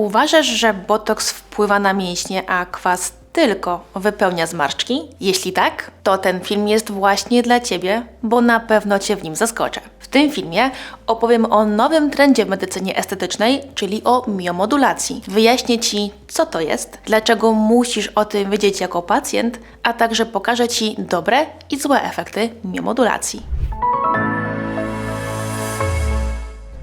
Uważasz, że botoks wpływa na mięśnie, a kwas tylko wypełnia zmarszczki? Jeśli tak, to ten film jest właśnie dla Ciebie, bo na pewno Cię w nim zaskoczę. W tym filmie opowiem o nowym trendzie w medycynie estetycznej, czyli o miomodulacji. Wyjaśnię Ci, co to jest, dlaczego musisz o tym wiedzieć jako pacjent, a także pokażę Ci dobre i złe efekty miomodulacji.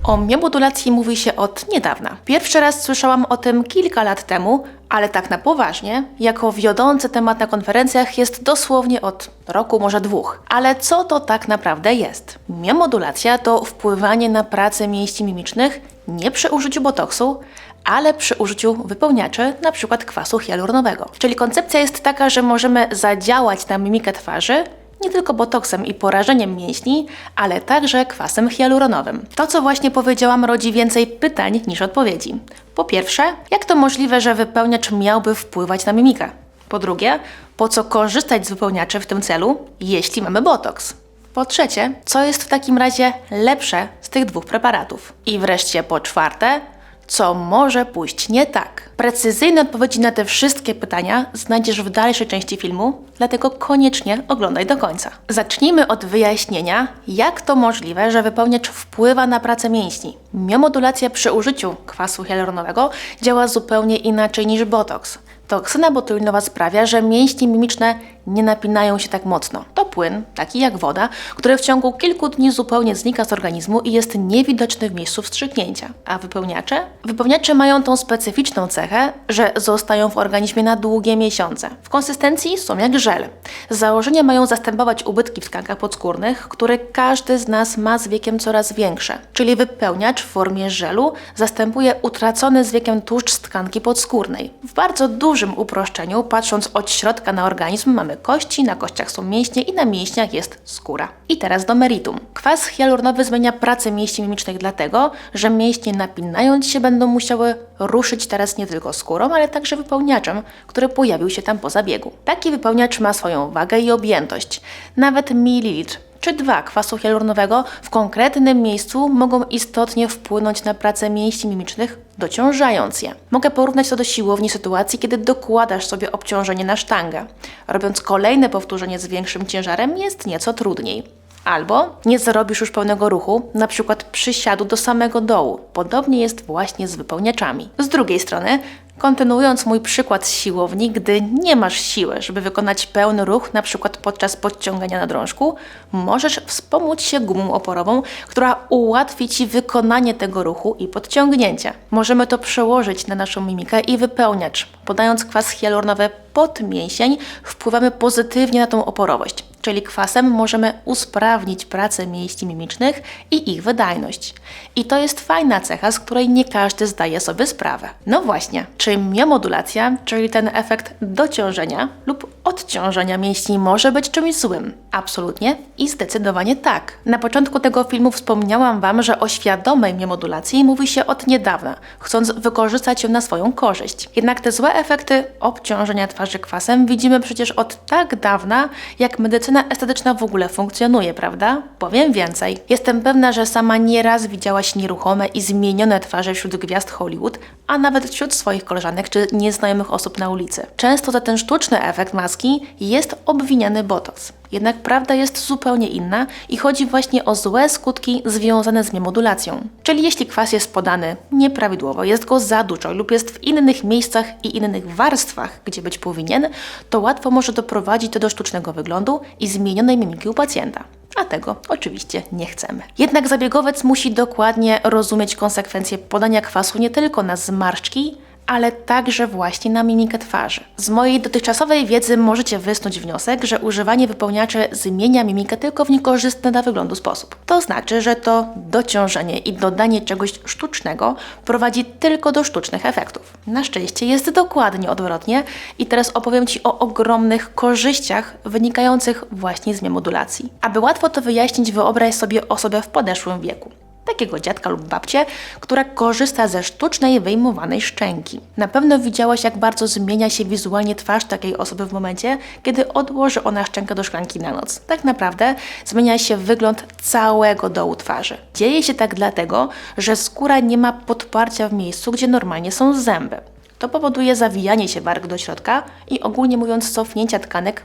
O miomodulacji mówi się od niedawna. Pierwszy raz słyszałam o tym kilka lat temu, ale tak na poważnie, jako wiodący temat na konferencjach jest dosłownie od roku, może dwóch. Ale co to tak naprawdę jest? Miomodulacja to wpływanie na pracę mięśni mimicznych nie przy użyciu botoksu, ale przy użyciu wypełniaczy, np. kwasu hialuronowego. Czyli koncepcja jest taka, że możemy zadziałać na mimikę twarzy nie tylko botoksem i porażeniem mięśni, ale także kwasem hialuronowym. To, co właśnie powiedziałam, rodzi więcej pytań niż odpowiedzi. Po pierwsze, jak to możliwe, że wypełniacz miałby wpływać na mimikę? Po drugie, po co korzystać z wypełniaczy w tym celu, jeśli mamy botoks? Po trzecie, co jest w takim razie lepsze z tych dwóch preparatów? I wreszcie po czwarte, co może pójść nie tak. Precyzyjne odpowiedzi na te wszystkie pytania znajdziesz w dalszej części filmu, dlatego koniecznie oglądaj do końca. Zacznijmy od wyjaśnienia, jak to możliwe, że wypełniacz wpływa na pracę mięśni. Miomodulacja przy użyciu kwasu hialuronowego działa zupełnie inaczej niż botoks. Toksyna botulinowa sprawia, że mięśnie mimiczne nie napinają się tak mocno. To płyn, taki jak woda, który w ciągu kilku dni zupełnie znika z organizmu i jest niewidoczny w miejscu wstrzyknięcia. A wypełniacze? Wypełniacze mają tą specyficzną cechę, że zostają w organizmie na długie miesiące. W konsystencji są jak żel. Z założenia mają zastępować ubytki w tkankach podskórnych, które każdy z nas ma z wiekiem coraz większe. Czyli wypełniacz w formie żelu zastępuje utracony z wiekiem tłuszcz z tkanki podskórnej. W bardzo dużym uproszczeniu, patrząc od środka na organizm, mamy kości, na kościach są mięśnie i na mięśniach jest skóra. I teraz do meritum. Kwas hialuronowy zmienia pracę mięśni mimicznych dlatego, że mięśnie napinając się będą musiały ruszyć teraz nie tylko skórą, ale także wypełniaczem, który pojawił się tam po zabiegu. Taki wypełniacz ma swoją wagę i objętość. Nawet mililitr czy dwa kwasu hialuronowego w konkretnym miejscu mogą istotnie wpłynąć na pracę mięśni mimicznych, dociążając je. Mogę porównać to do siłowni sytuacji, kiedy dokładasz sobie obciążenie na sztangę. Robiąc kolejne powtórzenie z większym ciężarem jest nieco trudniej. Albo nie zrobisz już pełnego ruchu, na przykład przysiadu do samego dołu. Podobnie jest właśnie z wypełniaczami. Z drugiej strony, kontynuując mój przykład z siłowni, gdy nie masz siły, żeby wykonać pełny ruch, na przykład podczas podciągania na drążku, możesz wspomóc się gumą oporową, która ułatwi Ci wykonanie tego ruchu i podciągnięcia. Możemy to przełożyć na naszą mimikę i wypełniacz. Podając kwas hialuronowy pod mięsień, wpływamy pozytywnie na tą oporowość czyli kwasem możemy usprawnić pracę mięśni mimicznych i ich wydajność. I to jest fajna cecha, z której nie każdy zdaje sobie sprawę. No właśnie, czy miomodulacja, czyli ten efekt dociążenia lub odciążenia mięśni może być czymś złym? Absolutnie i zdecydowanie tak. Na początku tego filmu wspomniałam Wam, że o świadomej miomodulacji mówi się od niedawna, chcąc wykorzystać ją na swoją korzyść. Jednak te złe efekty obciążenia twarzy kwasem widzimy przecież od tak dawna, jak medycyna medycyna estetyczna w ogóle funkcjonuje, prawda? Powiem więcej. Jestem pewna, że sama nieraz widziałaś nieruchome i zmienione twarze wśród gwiazd Hollywood, a nawet wśród swoich koleżanek czy nieznajomych osób na ulicy. Często za ten sztuczny efekt maski jest obwiniany botox. Jednak prawda jest zupełnie inna i chodzi właśnie o złe skutki związane z miemodulacją. Czyli jeśli kwas jest podany nieprawidłowo, jest go za dużo lub jest w innych miejscach i innych warstwach, gdzie być powinien, to łatwo może doprowadzić to do sztucznego wyglądu i zmienionej mimiki u pacjenta tego oczywiście nie chcemy. Jednak zabiegowiec musi dokładnie rozumieć konsekwencje podania kwasu nie tylko na zmarszczki, ale także właśnie na mimikę twarzy. Z mojej dotychczasowej wiedzy możecie wysnuć wniosek, że używanie wypełniaczy zmienia mimikę tylko w niekorzystny dla wyglądu sposób. To znaczy, że to dociążenie i dodanie czegoś sztucznego prowadzi tylko do sztucznych efektów. Na szczęście jest dokładnie odwrotnie i teraz opowiem Ci o ogromnych korzyściach wynikających właśnie z miemodulacji. Aby łatwo to wyjaśnić, wyobraź sobie osobę w podeszłym wieku. Takiego dziadka lub babcię, która korzysta ze sztucznej wyjmowanej szczęki. Na pewno widziałaś, jak bardzo zmienia się wizualnie twarz takiej osoby w momencie, kiedy odłoży ona szczękę do szklanki na noc. Tak naprawdę zmienia się wygląd całego dołu twarzy. Dzieje się tak dlatego, że skóra nie ma podparcia w miejscu, gdzie normalnie są zęby. To powoduje zawijanie się warg do środka i ogólnie mówiąc cofnięcia tkanek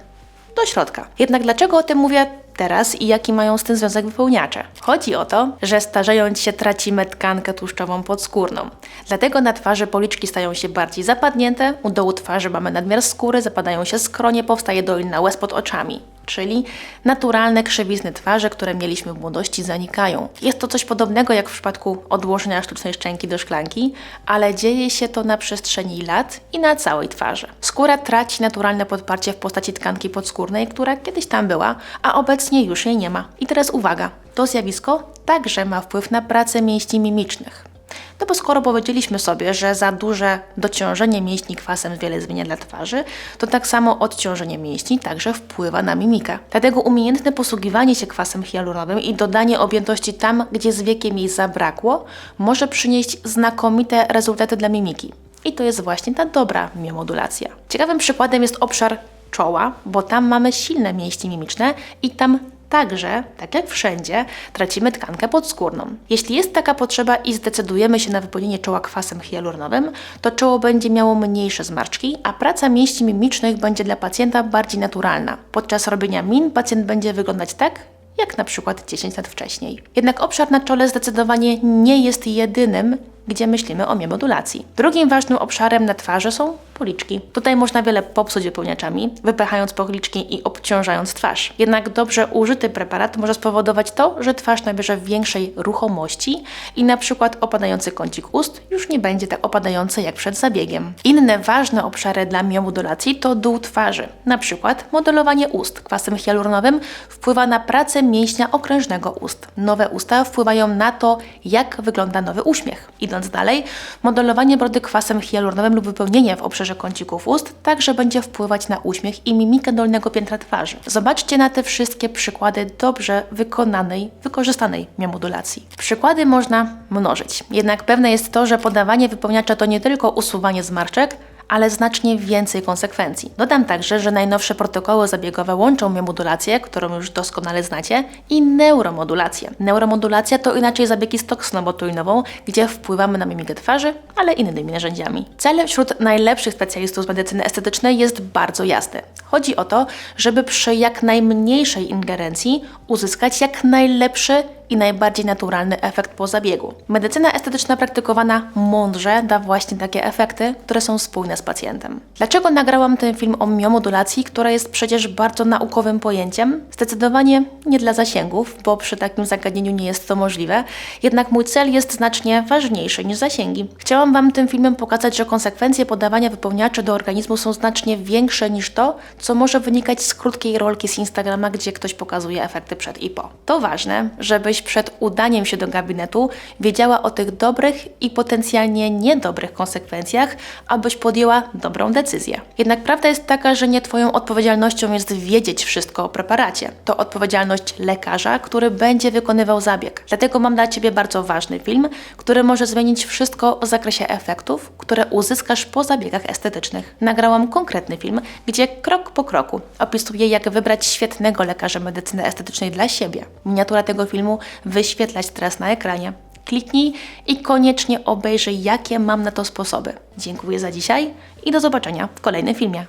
do środka. Jednak dlaczego o tym mówię teraz i jaki mają z tym związek wypełniacze? Chodzi o to, że starzejąc się tracimy tkankę tłuszczową podskórną. Dlatego na twarzy policzki stają się bardziej zapadnięte, u dołu twarzy mamy nadmiar skóry, zapadają się skronie, powstaje dolina łez pod oczami. Czyli naturalne krzywizny twarzy, które mieliśmy w młodości, zanikają. Jest to coś podobnego jak w przypadku odłożenia sztucznej szczęki do szklanki, ale dzieje się to na przestrzeni lat i na całej twarzy. Skóra traci naturalne podparcie w postaci tkanki podskórnej, która kiedyś tam była, a obecnie już jej nie ma. I teraz uwaga, to zjawisko także ma wpływ na pracę mięśni mimicznych. No bo skoro powiedzieliśmy sobie, że za duże dociążenie mięśni kwasem wiele zmienia dla twarzy, to tak samo odciążenie mięśni także wpływa na mimikę. Dlatego umiejętne posługiwanie się kwasem hialuronowym i dodanie objętości tam, gdzie z wiekiem jej zabrakło, może przynieść znakomite rezultaty dla mimiki. I to jest właśnie ta dobra miomodulacja. Ciekawym przykładem jest obszar czoła, bo tam mamy silne mięśnie mimiczne i tam Także, tak jak wszędzie, tracimy tkankę podskórną. Jeśli jest taka potrzeba i zdecydujemy się na wypełnienie czoła kwasem hialuronowym, to czoło będzie miało mniejsze zmarszczki, a praca mięśni mimicznych będzie dla pacjenta bardziej naturalna. Podczas robienia min pacjent będzie wyglądać tak, jak na przykład 10 lat wcześniej. Jednak obszar na czole zdecydowanie nie jest jedynym, gdzie myślimy o miemodulacji. Drugim ważnym obszarem na twarzy są policzki. Tutaj można wiele popsuć wypełniaczami, wypychając policzki i obciążając twarz. Jednak dobrze użyty preparat może spowodować to, że twarz nabierze większej ruchomości i na przykład opadający kącik ust już nie będzie tak opadający jak przed zabiegiem. Inne ważne obszary dla miomodulacji to dół twarzy. Na przykład modelowanie ust kwasem hialuronowym wpływa na pracę mięśnia okrężnego ust. Nowe usta wpływają na to, jak wygląda nowy uśmiech. Idąc dalej, modelowanie brody kwasem hialuronowym lub wypełnienie w obszarze kącików ust także będzie wpływać na uśmiech i mimikę dolnego piętra twarzy. Zobaczcie na te wszystkie przykłady dobrze wykonanej, wykorzystanej miomodulacji. Przykłady można mnożyć. Jednak pewne jest to, że podawanie wypełniacza to nie tylko usuwanie zmarszczek, ale znacznie więcej konsekwencji. Dodam także, że najnowsze protokoły zabiegowe łączą miomodulację, którą już doskonale znacie, i neuromodulację. Neuromodulacja to inaczej zabiegi z toksyną botulinową, gdzie wpływamy na mimikę twarzy, ale innymi narzędziami. Cel wśród najlepszych specjalistów z medycyny estetycznej jest bardzo jasny. Chodzi o to, żeby przy jak najmniejszej ingerencji uzyskać jak najlepszy i najbardziej naturalny efekt po zabiegu. Medycyna estetyczna praktykowana mądrze da właśnie takie efekty, które są spójne z pacjentem. Dlaczego nagrałam ten film o miomodulacji, która jest przecież bardzo naukowym pojęciem? Zdecydowanie nie dla zasięgów, bo przy takim zagadnieniu nie jest to możliwe, jednak mój cel jest znacznie ważniejszy niż zasięgi. Chciałam Wam tym filmem pokazać, że konsekwencje podawania wypełniaczy do organizmu są znacznie większe niż to, co może wynikać z krótkiej rolki z Instagrama, gdzie ktoś pokazuje efekty przed i po. To ważne, żebyś przed udaniem się do gabinetu wiedziała o tych dobrych i potencjalnie niedobrych konsekwencjach, abyś podjęła dobrą decyzję. Jednak prawda jest taka, że nie Twoją odpowiedzialnością jest wiedzieć wszystko o preparacie. To odpowiedzialność lekarza, który będzie wykonywał zabieg. Dlatego mam dla Ciebie bardzo ważny film, który może zmienić wszystko o zakresie efektów, które uzyskasz po zabiegach estetycznych. Nagrałam konkretny film, gdzie krok po kroku opisuję, jak wybrać świetnego lekarza medycyny estetycznej dla siebie. Miniatura tego filmu wyświetlać teraz na ekranie. Kliknij i koniecznie obejrzyj, jakie mam na to sposoby. Dziękuję za dzisiaj i do zobaczenia w kolejnym filmie.